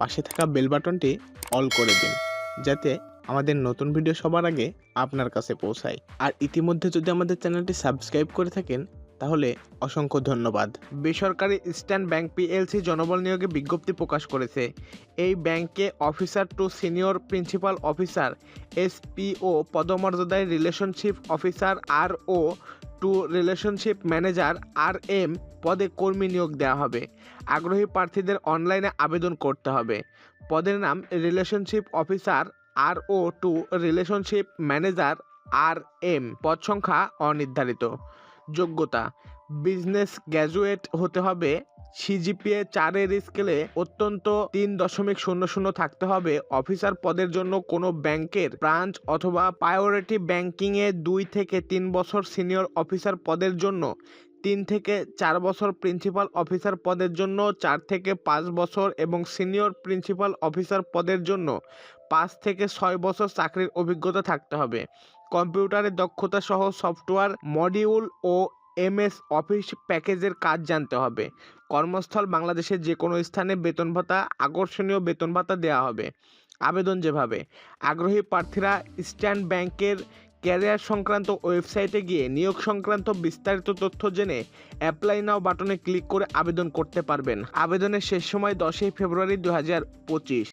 পাশে থাকা বেল বাটনটি অল করে দিন, যাতে আমাদের নতুন ভিডিও সবার আগে আপনার কাছে পৌঁছায়। আর ইতিমধ্যে যদি আমাদের চ্যানেলটি সাবস্ক্রাইব করে থাকেন, তাহলে অসংখ্য ধন্যবাদ। বেসরকারি ইস্টার্ন ব্যাংক পিএলসি জনবল নিয়োগে বিজ্ঞপ্তি প্রকাশ করেছে, এই ব্যাংকে officer to senior principal officer, SPO পদমর্যাদায় relationship officer R O to relationship manager R M পদে কর্মী নিয়োগ দেওয়া হবে। আগ্রহী প্রার্থীদের অনলাইনে আবেদন করতে হবে। পদের নাম relationship officer R O to relationship manager R M পদ সংখ্যা অনির্ধারিত। যোগ্যতা, বিজনেস গ্র্যাজুয়েট হতে হবে সিজিপিএ চারের স্কেলে অত্যন্ত তিন দশমিক শূন্য শূন্য থাকতে হবে। অফিসার পদের জন্য কোনো ব্যাংকের ব্রাঞ্চ অথবা প্রায়োরিটি ব্যাংকিংয়ে দুই থেকে তিন বছর সিনিয়র অফিসার পদের জন্য, তিন থেকে চার বছর প্রিন্সিপাল অফিসার পদের জন্য, চার থেকে পাঁচ বছর এবং সিনিয়র প্রিন্সিপাল অফিসার পদের জন্য পাঁচ থেকে ছয় বছর চাকরির অভিজ্ঞতা থাকতে হবে। কম্পিউটারের দক্ষতা সহ সফটওয়্যার, মডিউল ও এমএস অফিস প্যাকেজের কাজ জানতে হবে। কর্মস্থল বাংলাদেশের যে কোনো স্থানে বেতন ভাতা, আকর্ষণীয় বেতন ভাতা দেওয়া হবে। আবেদন যেভাবে, আগ্রহী প্রার্থীরা স্ট্যান্ড ব্যাংকের ক্যারিয়ার সংক্রান্ত ওয়েবসাইটে গিয়ে নিয়োগ সংক্রান্ত বিস্তারিত তথ্য জেনে অ্যাপ্লাই নাও বাটনে ক্লিক করে আবেদন করতে পারবেন। আবেদনের শেষ সময় দশই ফেব্রুয়ারি দু হাজার পঁচিশ।